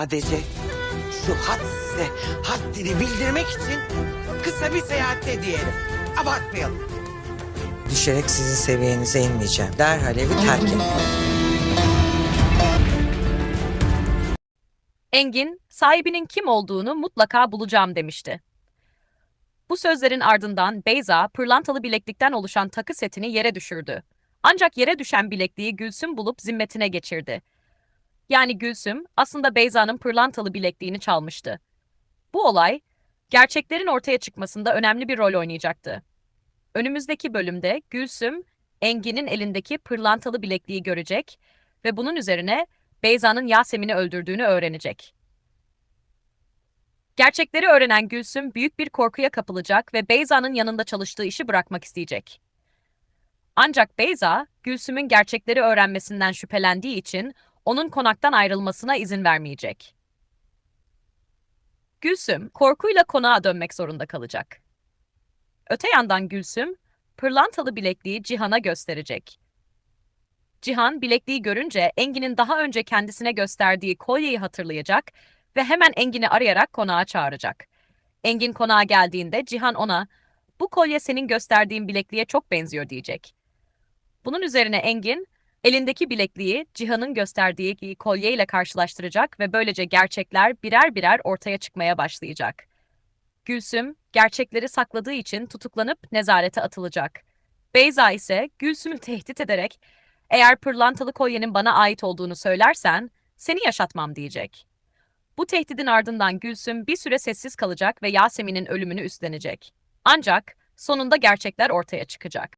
Sadece şu had size haddini bildirmek için kısa bir seyahatte diyelim. Abartmayalım. Düşerek sizin seviyenize inmeyeceğim. Derhal evi terk et. Engin, sahibinin kim olduğunu mutlaka bulacağım demişti. Bu sözlerin ardından Beyza, pırlantalı bileklikten oluşan takı setini yere düşürdü. Ancak yere düşen bilekliği Gülsüm bulup zimmetine geçirdi. Yani Gülsüm aslında Beyza'nın pırlantalı bilekliğini çalmıştı. Bu olay, gerçeklerin ortaya çıkmasında önemli bir rol oynayacaktı. Önümüzdeki bölümde Gülsüm, Engin'in elindeki pırlantalı bilekliği görecek ve bunun üzerine Beyza'nın Yasemin'i öldürdüğünü öğrenecek. Gerçekleri öğrenen Gülsüm büyük bir korkuya kapılacak ve Beyza'nın yanında çalıştığı işi bırakmak isteyecek. Ancak Beyza, Gülsüm'ün gerçekleri öğrenmesinden şüphelendiği için onun konaktan ayrılmasına izin vermeyecek. Gülsüm, korkuyla konağa dönmek zorunda kalacak. Öte yandan Gülsüm, pırlantalı bilekliği Cihan'a gösterecek. Cihan bilekliği görünce Engin'in daha önce kendisine gösterdiği kolyeyi hatırlayacak ve hemen Engin'i arayarak konağa çağıracak. Engin konağa geldiğinde Cihan ona "Bu kolye senin gösterdiğin bilekliğe çok benziyor." diyecek. Bunun üzerine Engin elindeki bilekliği Cihan'ın gösterdiği kolyeyle karşılaştıracak ve böylece gerçekler birer birer ortaya çıkmaya başlayacak. Gülsüm gerçekleri sakladığı için tutuklanıp nezarete atılacak. Beyza ise Gülsüm'ü tehdit ederek eğer pırlantalı kolyenin bana ait olduğunu söylersen seni yaşatmam diyecek. Bu tehdidin ardından Gülsüm bir süre sessiz kalacak ve Yasemin'in ölümünü üstlenecek. Ancak sonunda gerçekler ortaya çıkacak.